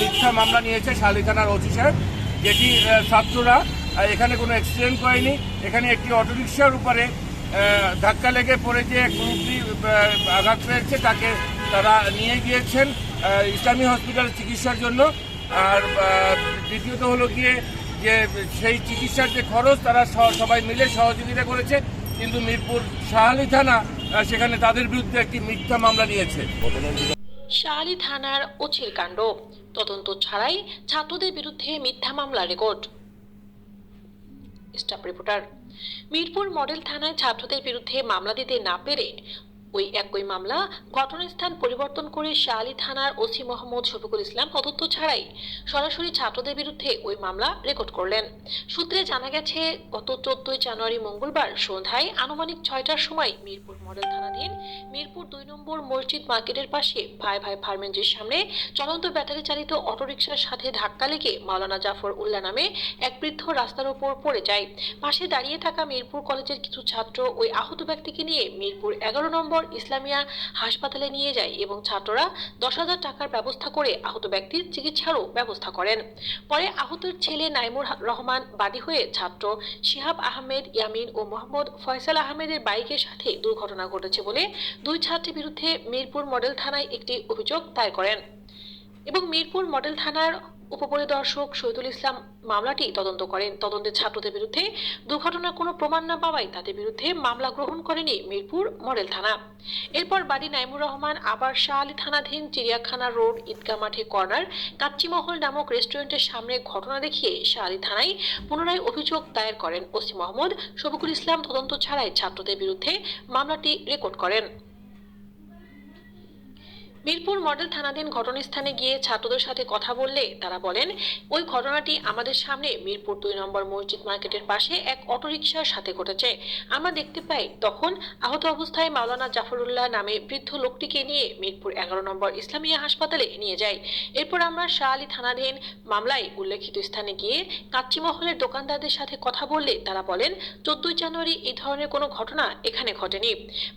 মিথ্যা মামলা নিয়েছে শালি থানার ওসি সাহেব যেটি ছাত্ররা এখানে কোনো অ্যাক্সিডেন্ট করেনি। এখানে একটি অটোরিকশার উপরে ধাক্কা লেগে পড়ে যে আহ, আঘাত পেয়েছে তাকে তারা নিয়ে গিয়েছেন ইসলামী হসপিটাল চিকিৎসার জন্য। আর দ্বিতীয়ত হলো গিয়ে যে সেই চিকিৎসার যে খরচ তারা সবাই মিলে সহযোগিতা করেছে। কিন্তু মিরপুর শাহালি থানা সেখানে তাদের বিরুদ্ধে একটি মিথ্যা মামলা নিয়েছে। শাহালি থানার অচির কাণ্ড। তদন্ত ছাড়াই ছাত্রদের বিরুদ্ধে মিথ্যা মামলা record. Staff reporter, Mirpur model থানায় ছাত্রদের বিরুদ্ধে মামলা দিতে না পেরে ওই একই মামলা ঘটনাস্থান পরিবর্তন করে শাহালি থানার ওসি মোহাম্মদ শফিকুল ইসলাম তদন্ত ছাড়াই সরাসরি ছাত্রদের বিরুদ্ধে ওই মামলা রেকর্ড করলেন। সূত্রে জানা গেছে, গত চোদ্দই জানুয়ারি মঙ্গলবার সন্ধ্যায় আনুমানিক ছয়টার সময় মিরপুর মডেল থানাধীন মিরপুর দুই নম্বর মসজিদ মার্কেটের পাশে ভাই ভাই ফার্মেন্সের সামনে চলন্ত ব্যাটারি চালিত অটোরিকশার সাথে ধাক্কা লেগে মাওলানা জাফর উল্লাহ নামে এক বৃদ্ধ রাস্তার ওপর পড়ে যায়। পাশে দাঁড়িয়ে থাকা মিরপুর কলেজের কিছু ছাত্র ওই আহত ব্যক্তিকে নিয়ে মিরপুর এগারো নম্বর ইসলামিয়া হাসপাতালে নিয়ে যায় এবং ছাত্ররা দশ হাজার টাকার ব্যবস্থা করে আহত ব্যক্তির চিকিৎসারও ব্যবস্থা করেন। পরে আহতের ছেলে নাইমুর রহমান বাদী হয়ে ছাত্র শিহাব আহমেদ, ইয়ামিন ও মোহাম্মদ ফয়সাল আহমেদের বাইকের সাথে দুর্ঘটনা ঘটেছে বলে দুই ছাত্রের বিরুদ্ধে মিরপুর মডেল থানায় একটি অভিযোগ দায়ের করেন। এবং মিরপুর মডেল থানার উপপরিদর্শক শহীদুল ইসলাম মামলাটি তদন্ত করেন। তদন্তে ছাত্রদের বিরুদ্ধে দুর্ঘটনার কোনো প্রমাণ না পাওয়ায় তাদের বিরুদ্ধে মামলা গ্রহণ করেনি মিরপুর মডেল থানা। এরপর বাড়ি নাইমুর রহমান, আবার শাহ আলী থানাধীন চিড়িয়াখানা রোড ঈদগাহ মাঠে কর্নার কাচ্চিমহল নামক রেস্টুরেন্টের সামনে ঘটনা দেখিয়ে শাহ আলী থানায় পুনরায় অভিযোগ দায়ের করেন। ওসি মোহাম্মদ শফিকুল ইসলাম তদন্ত ছাড়াই ছাত্রদের বিরুদ্ধে মামলাটি রেকর্ড করেন। মিরপুর মডেল থানাধীন ঘটনাস্থানে গিয়ে ছাত্রদের সাথে কথা বললে তারা বলেন, ওই ঘটনাটি আমাদের সামনে মিরপুর দুই নম্বর মসজিদ মার্কেটের পাশে এক অটোরিকশার সাথে ঘটেছে। আমরা দেখতে পাই তখন আহত অবস্থায় মাওলানা জাফরুল্লাহ নামে বৃদ্ধ লোকটিকে নিয়ে মিরপুর এগারো নম্বর ইসলামিয়া হাসপাতালে নিয়ে যাই এরপর আমরা শাহ আলী থানাধীন মামলায় উল্লেখিত স্থানে গিয়ে কাচ্চিমহলের দোকানদারদের সাথে কথা বললে তারা বলেন, চোদ্দই জানুয়ারি এই ধরনের কোনো ঘটনা এখানে ঘটেনি।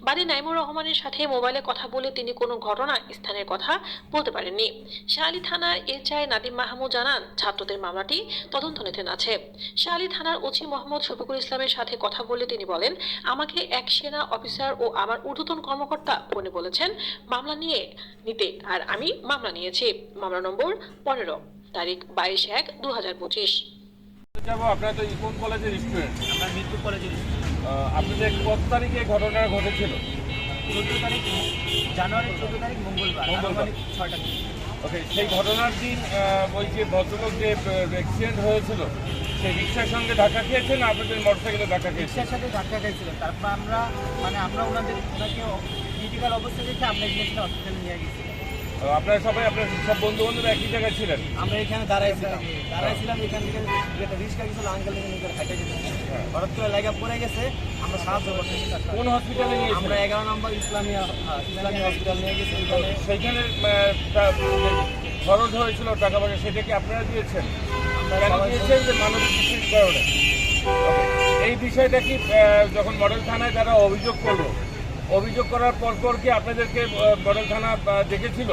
বাড়ি নাইমুর রহমানের সাথে মোবাইলে কথা বলে তিনি কোনো ঘটনা স্থানের কথা বলতে পারেননি। শাহালি থানার এসআই নাদিম মাহমুদ জানান ছাত্রদের মামলাটি তদন্ত তদন্তাধীন আছে শাহালি থানার ওসি মোহাম্মদ শফিকুল ইসলামের সাথে কথা বলে তিনি বলেন আমাকে এক সেনা অফিসার ও আমার ঊর্ধ্বতন কর্মকর্তা ফোনে বলেছেন মামলা নিয়ে নিতে আর আমি মামলা নিয়েছি। মামলা নম্বর পনেরো তারিখ বাইশ এক দু হাজার পঁচিশ। যাব আপনার তো ইকন কলেজের স্টুডেন্ট। আমরা মিরপুর কলেজের আপনাদের কত তারিখে ঘটনা ঘটেছিল? চোদ্দ তারিখ জানুয়ারি চোদ্দ তারিখ মঙ্গলবার ছয়টা ওকে সেই ঘটনার দিন ওই যে ভদ্রলোক যে অ্যাক্সিডেন্ট হয়েছিল সেই রিক্সার সঙ্গে ধাক্কা খেয়েছেন না আপনাদের মোটরসাইকেলে ধাক্কা খেয়েছে? রিক্সার সাথে ধাক্কা খেয়েছিলেন তারপর আমরা মানে আমরা ওনাদের ওনাকে ক্রিটিক্যাল অবস্থা দেখে আমরা হসপিটালে নিয়ে গেছি। আহ, আপনারা সবাই আপনার সব বন্ধু বান্ধব একই জায়গায় ছিলেন? আমরা এখানে দাঁড়াইছিলাম দাঁড়াইছিলাম এখান থেকে একটা রিক্সা গেছিল আঙ্কেল থেকে নিজের হাইটে যেতে। হঠাৎ করে লাগা পড়ে গেছে আমরা সাহায্য করতেছি কোন হসপিটালে নিয়ে আমরা এগারো নম্বর ইসলামিয়া হ্যাঁ, ইসলামিয়া হসপিটাল নিয়ে গেছি সেইখানে খরচ হয়েছিল টাকা পয়সা সেটা কি আপনারা দিয়েছেন? কেন দিয়েছেন যে মানবিক কারণে এই বিষয়টা কি যখন মডেল থানায় তারা অভিযোগ করল অভিযোগ করার পর পর কি আপনাদেরকে মডেল থানা দেখেছিল?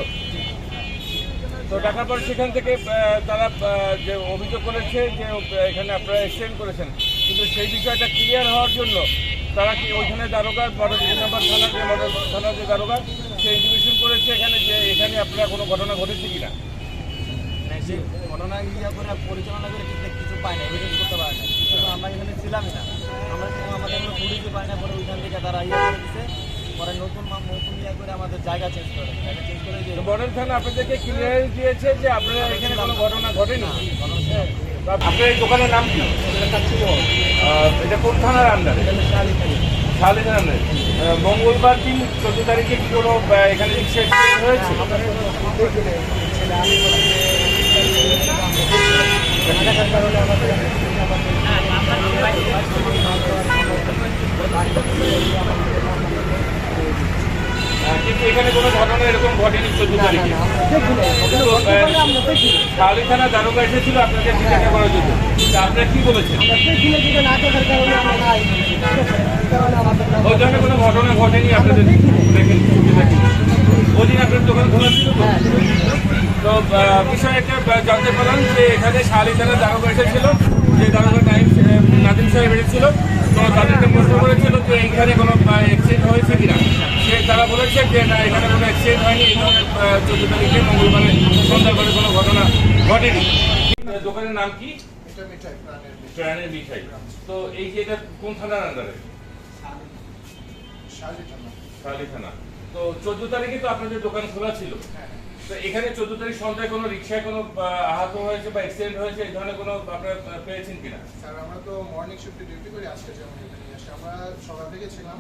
তো দেখার পর সেখান থেকে তারা যে অভিযোগ করেছে যে এখানে আপনারা এক্সটেন্ড করেছেন। কিন্তু সেই বিষয়টা ক্লিয়ার হওয়ার জন্য তারা কি ওইখানে দারোগা দুই নম্বর থানার যে মডেল থানার যে দারোগা, সে ইন্টিমেশন করেছে এখানে যে এখানে আপনারা কোনো ঘটনা ঘটেছে কিনা? মানে ঘটনা ইয়া করে পরিচালনা করে কিছু পায় না এভিডেন্স করতে পারে না। আমরা এখানে ছিলামই না। আমরা আমাদের কোনো পাই না, পরে ওইখান থেকে তারা ইয়ে পরে নতুন ইয়ে করে আমাদের জায়গা চেঞ্জ করে জায়গা চেঞ্জ করে দিয়ে তো থানা আপনাদেরকে ক্লিয়ারেন্স দিয়েছে যে আপনারা এখানে কোনো ঘটনা ঘটেনি? আপনার এই দোকানের নাম কি? এটা কোন থানার আন্ডারে শালি থানার আন্ডারে মঙ্গলবার দিন চোদ্দ তারিখে কি কোনো এখানে হয়েছে? আহ, কিন্তু এখানে কোনো ঘটনা এরকম ঘটেনি চোদ্দ তারিখে। শালি থানা দারোগা এসেছিল আপনাদের জিজ্ঞাসা করার জন্য। আপনারা কি বলেছেন? ওই ধরনের কোনো ঘটনা ঘটেনি আপনাদের দেখেন ওই দিন আপনার দোকান খোলা তো? বিষয় একটা জানতে পারলাম যে এখানে শালি থানার দারোগা এসেছিল যে দারোগা আহ, নাদিম সাহেব এসেছিল তো তাদেরকে প্রশ্ন করেছিল যে এইখানে কোনো অ্যাক্সিডেন্ট হয়েছে কিনা সে তারা বলেছে যে না এখানে কোনো অ্যাক্সিডেন্ট হয়নি চোদ্দ তারিখে মঙ্গলবারে সন্ধ্যা করে কোনো ঘটনা ঘটেনি। দোকানের নাম কি? প্রাণের মিঠাই। তো এই যে এটা কোন থানার আন্ডারে? শালি থানা। তো চোদ্দ তারিখে তো আপনাদের দোকান খোলা ছিল। হ্যাঁ। তো এখানে চোদ্দ তারিখ সন্ধ্যায় কোনো রিক্সায় কোনো আহত হয়েছে বা অ্যাক্সিডেন্ট হয়েছে এই ধরনের কোনো আপনারা পেয়েছেন কিনা? স্যার আমরা তো মর্নিং শিফটে ডিউটি করি আজকে আমরা সকাল থেকে ছিলাম।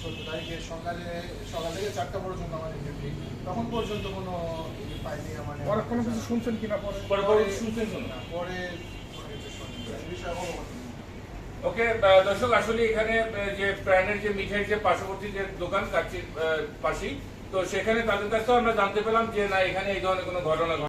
চোদ্দ তারিখে সকালে সকাল থেকে চারটা পর্যন্ত আমাদের ডিউটি তখন পর্যন্ত কোনো পাইনি আমার পরে কোনো কিছু শুনছেন কিনা পরে? পরে পরে শুনছেন শোনো না, পরে কিছু। ওকে দর্শক আসলে এখানে যে প্রাণের যে মিঠাই যে পার্শ্ববর্তী যে দোকান কাছে পাশেই তো সেখানে তাদের কাছেও আমরা জানতে পেলাম যে না এখানে এই ধরনের কোনো ঘটনা ঘটে